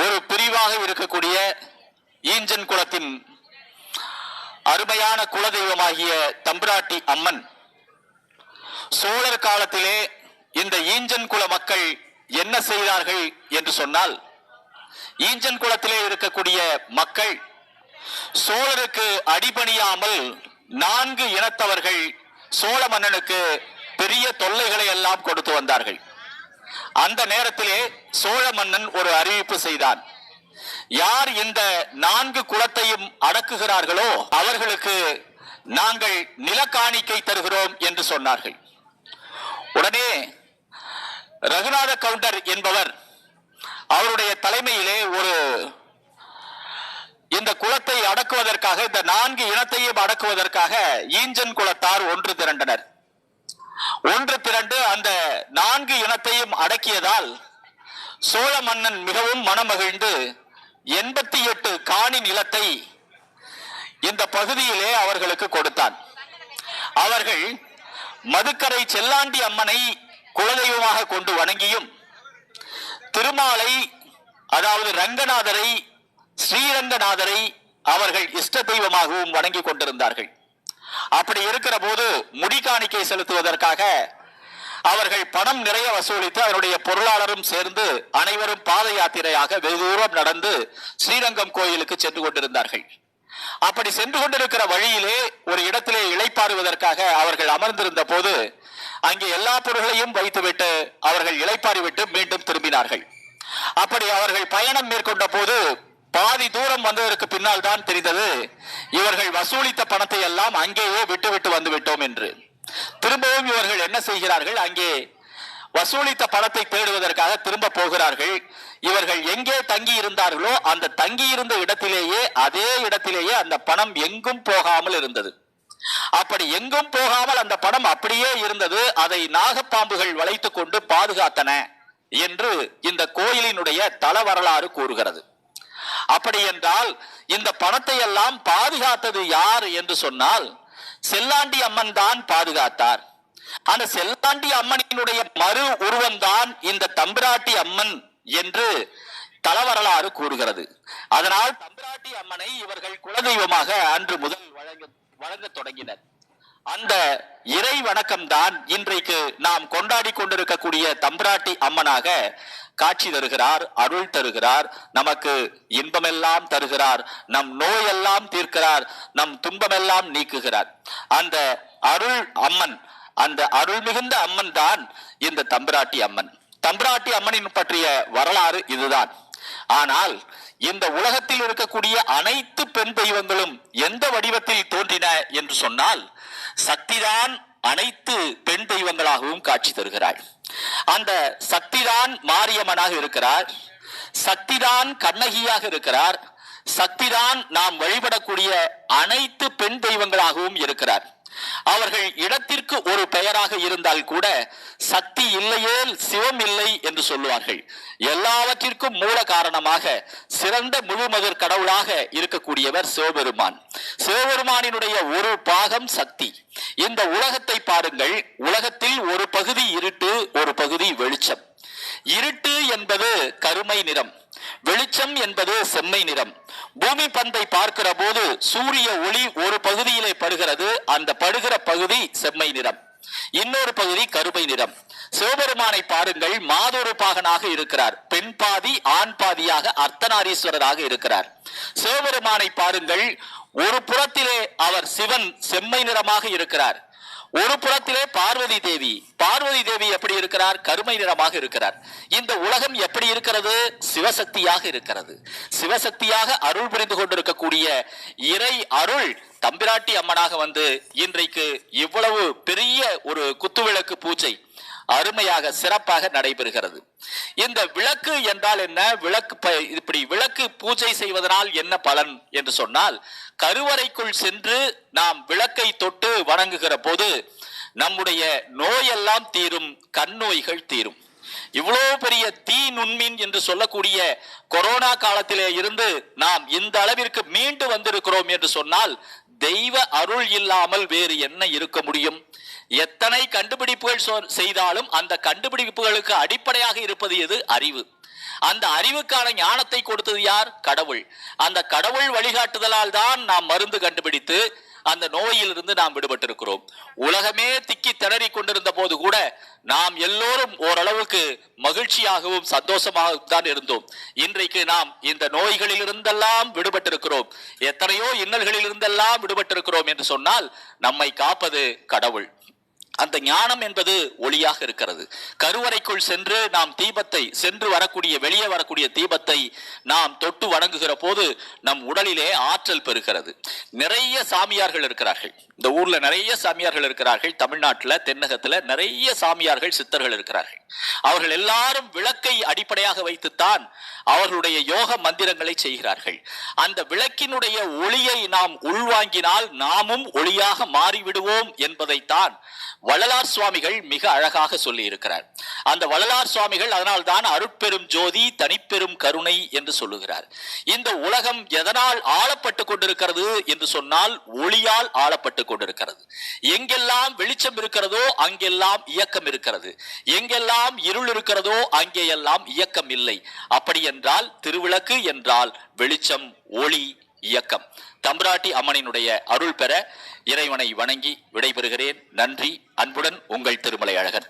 ஒரு பிரிவாக இருக்கக்கூடிய ஈஞ்சன் குலத்தின் அருமையான குலதெய்வமாகிய தம்பிராட்டி அம்மன் சோழர் காலத்திலே இந்த ஈஞ்சன் குல மக்கள் என்ன செய்தார்கள் என்று சொன்னால் ஈஞ்சன் குலத்திலே இருக்கக்கூடிய மக்கள் சோழருக்கு அடிபணியாமல் நான்கு இனத்தவர்கள் சோழ மன்னனுக்கு பெரிய தொல்லைகளை எல்லாம் கொடுத்து வந்தார்கள். அந்த நேரத்திலே சோழ மன்னன் ஒரு அறிவிப்பு செய்தான். யார் இந்த நான்கு குலத்தையும் அடக்குகிறார்களோ அவர்களுக்கு நாங்கள் நிலக்காணிக்கை தருகிறோம் என்று சொன்னார்கள். உடனே ரகுநாத கவுண்டர் என்பவர் அவருடைய தலைமையிலே ஒரு இந்த குலத்தை அடக்குவதற்காக இந்த நான்கு இனத்தையும் அடக்குவதற்காக ஈஞ்சன் குலத்தார் ஒன்று திரண்டனர். ஒன்று பிறண்டு அந்த நான்கு இனத்தையும் அடக்கியதால் சோழ மன்னன் மிகவும் மனமகிழ்ந்து எண்பத்தி எட்டு காணி நிலத்தை இந்த பகுதியிலே அவர்களுக்கு கொடுத்தான். அவர்கள் மதுக்கரை செல்லாண்டி அம்மனை குலதெய்வமாக கொண்டு வணங்கியும் திருமாலை அதாவது ரங்கநாதரை ஸ்ரீரங்கநாதரை அவர்கள் இஷ்ட தெய்வமாகவும் வணங்கி கொண்டிருந்தார்கள். அப்படி இருக்கிற போது முடி காணிக்கை செலுத்துவதற்காக அவர்கள் பணம் நிறைய வசூலித்து அதனுடைய பொருளாளரும் சேர்ந்து அனைவரும் பாத யாத்திரையாக வெகு தூரம் நடந்து ஸ்ரீரங்கம் கோயிலுக்கு சென்று கொண்டிருந்தார்கள். அப்படி சென்று கொண்டிருக்கிற வழியிலே ஒரு இடத்திலே இளைப்பாறுவதற்காக அவர்கள் அமர்ந்திருந்த போது அங்கே எல்லா பொருள்களையும் வைத்துவிட்டு அவர்கள் இழைப்பாறிவிட்டு மீண்டும் திரும்பினார்கள். அப்படி அவர்கள் பயணம் மேற்கொண்ட போது பாதி தூரம் வந்ததற்கு பின்னால் தான் தெரிந்தது. இவர்கள் வசூலித்த பணத்தை எல்லாம் அங்கேயே விட்டுவிட்டு வந்து விட்டோம் என்று. திரும்பவும் இவர்கள் என்ன செய்கிறார்கள்? அங்கே வசூலித்த பணத்தை தேடுவதற்காக திரும்ப போகிறார்கள். இவர்கள் எங்கே தங்கி இருந்தார்களோ அந்த தங்கி இருந்த இடத்திலேயே அதே இடத்திலேயே அந்த பணம் எங்கும் போகாமல் இருந்தது. அப்படி எங்கும் போகாமல் அந்த பணம் அப்படியே இருந்தது. அதை நாகப்பாம்புகள் வளைத்துக் கொண்டு பாதுகாத்தன என்று இந்த கோயிலினுடைய தல வரலாறு கூறுகிறது. அப்படி என்றால் இந்த பணத்தை எல்லாம் பாதுகாத்தது யார் என்று சொன்னால் செல்லாண்டி அம்மன் தான் பாதுகாத்தார். அந்த செல்லாண்டி அம்மனினுடைய மறு உருவம்தான் இந்த தம்பிராட்டி அம்மன் என்று தலவரலாறு கூறுகிறது. அதனால் தம்பிராட்டி அம்மனை இவர்கள் குலதெய்வமாக அன்று முதல் வழங்க வழங்கத் தொடங்கினர். அந்த இறை வணக்கம் தான் இன்றைக்கு நாம் கொண்டாடி கொண்டிருக்கக்கூடிய தம்பிராட்டி அம்மனாக காட்சி தருகிறார் அருள் தருகிறார் நமக்கு இன்பமெல்லாம் தருகிறார் நம் நோயெல்லாம் தீர்க்கிறார் நம் துன்பமெல்லாம் நீக்குகிறார். அந்த அருள் அம்மன் அந்த அருள் மிகுந்த அம்மன் தான் இந்த தம்பிராட்டி அம்மன். தம்பிராட்டி அம்மனின் பற்றிய வரலாறு இதுதான். ஆனால் இந்த உலகத்தில் இருக்கக்கூடிய அனைத்து பெண் தெய்வங்களும் எந்த வடிவத்தில் தோன்றின என்று சொன்னால் சக்திதான் அனைத்து பெண் தெய்வங்களாகவும் காட்சி தருகிறாள். அந்த சக்திதான் மாரியம்மனாக இருக்கிறார். சக்திதான் கண்ணகியாக இருக்கிறார். சக்திதான் நாம் வழிபடக்கூடிய அனைத்து பெண் தெய்வங்களாகவும் இருக்கிறார். அவர்கள் இடத்திற்கு ஒரு பெயராக இருந்தால் கூட சக்தி இல்லையே சிவம் இல்லை என்று சொல்லுவார்கள். எல்லாவற்றிற்கும் மூல காரணமாக சிறந்த முழுமதர் கடவுளாக இருக்கக்கூடியவர் சிவபெருமான். சிவபெருமானினுடைய ஒரு பாகம் சக்தி. இந்த உலகத்தை பாருங்கள் உலகத்தில் ஒரு பகுதி இருட்டு ஒரு பகுதி வெளிச்சம். இருட்டு என்பது கருமை நிறம். வெளிச்சம் என்பது செம்மை நிறம். பூமி பந்தை பார்க்கிற போது சூரிய ஒளி ஒரு பகுதியிலே படுகிறது அந்த படுகிற பகுதி செம்மை நிறம். இன்னொரு பகுதி கருமை நிறம். சிவபெருமானை பாருங்கள் மாதொரு பாகனாக இருக்கிறார். பெண் பாதி ஆண் பாதியாக அர்த்தநாரீஸ்வரராக இருக்கிறார். சிவபெருமானை பாருங்கள் ஒரு புறத்திலே அவர் சிவன் செம்மை நிறமாக இருக்கிறார். ஒரு புறத்திலே பார்வதி தேவி. பார்வதி தேவி எப்படி இருக்கிறார்? கருமை நிறமாக இருக்கிறார். இந்த உலகம் எப்படி இருக்கிறது? சிவசக்தியாக இருக்கிறது. சிவசக்தியாக அருள் புரிந்து கொண்டிருக்கக்கூடிய இறை அருள் தம்பிராட்டி அம்மனாக வந்து இன்றைக்கு இவ்வளவு பெரிய ஒரு குத்துவிளக்கு பூஜை அருமையாக சிறப்பாக நடைபெறுகிறது. இந்த விளக்கு என்றால் என்ன? விளக்கு ப- இப்படி விளக்கு பூஜை செய்வதனால் என்ன பலன் என்று சொன்னால் கருவறைக்குள் சென்று நாம் விளக்கை தொட்டு வணங்குகிற போது நம்முடைய நோயெல்லாம் தீரும் கண் நோய்கள் தீரும். இவ்வளவு பெரிய தீ நுண்மீன் என்று சொல்லக்கூடிய கொரோனா காலத்திலே இருந்து நாம் இந்த அளவிற்கு மீண்டு வந்திருக்கிறோம் என்று சொன்னால் தெய்வ அருள் இல்லாமல் வேறு என்ன இருக்க முடியும்? எத்தனை கண்டுபிடிப்புகள் செய்தாலும் அந்த கண்டுபிடிப்புகளுக்கு அடிப்படையாக இருப்பது எது? அறிவு. அந்த அறிவுக்கான ஞானத்தை கொடுத்தது யார்? கடவுள். அந்த கடவுள் வழிகாட்டுதலால் தான் நாம் மருந்து கண்டுபிடித்து அந்த நோயிலிருந்து நாம் விடுபட்டிருக்கிறோம். உலகமே திக்கி திணறி கொண்டிருந்த போது கூட நாம் எல்லோரும் ஓரளவுக்கு மகிழ்ச்சியாகவும் சந்தோஷமாகவும் தான் இருந்தோம். இன்றைக்கு நாம் இந்த நோய்களில் இருந்தெல்லாம் விடுபட்டிருக்கிறோம். எத்தனையோ இன்னல்களில் இருந்தெல்லாம் விடுபட்டிருக்கிறோம் என்று சொன்னால் நம்மை காப்பது கடவுள். அந்த ஞானம் என்பது ஒளியாக இருக்கிறது. கருவறைக்குள் சென்று நாம் தீபத்தை சென்று வரக்கூடிய வெளியே வரக்கூடிய தீபத்தை நாம் தொட்டு வணங்குகிற போது நம் உடலிலே ஆற்றல் பெறுகிறது. நிறைய சாமியார்கள் இருக்கிறார்கள். இந்த ஊர்ல நிறைய சாமியார்கள் இருக்கிறார்கள். தமிழ்நாட்டில் தென்னகத்துல நிறைய சாமியார்கள் சித்தர்கள் இருக்கிறார்கள். அவர்கள் எல்லாரும் விளக்கை அடிப்படையாக வைத்துத்தான் அவர்களுடைய யோக மந்திரங்களை செய்கிறார்கள். அந்த விளக்கினுடைய ஒளியை நாம் உள்வாங்கினால் நாமும் ஒளியாக மாறிவிடுவோம் என்பதைத்தான் வள்ளலார் சுவாமிகள் மிக அழகாக சொல்லி இருக்கிறார் அந்த வள்ளலார் சுவாமிகள் அதனால்தான் அருட்பெரும் ஜோதி தனிப்பெரும் கருணை என்று சொல்லுகிறார். இந்த உலகம் எதனால் ஆளப்பட்டு கொண்டிருக்கிறது என்று சொன்னால் ஒளியால் ஆளப்பட்டு கொண்டிருக்கிறது. எங்கெல்லாம் வெளிச்சம் இருக்கிறதோ அங்கெல்லாம் இயக்கம் இருக்கிறது. எங்கெல்லாம் இருள் இருக்கிறதோ அங்கேயெல்லாம் இயக்கம் இல்லை. அப்படி என்றால் திருவிளக்கு என்றால் வெளிச்சம் ஒளி இயக்கம். தம்பராட்டி அம்மனினுடைய அருள் பெற இறைவனை வணங்கி விடைபெறுகிறேன். நன்றி. அன்புடன் உங்கள் திருமலை அழகன்.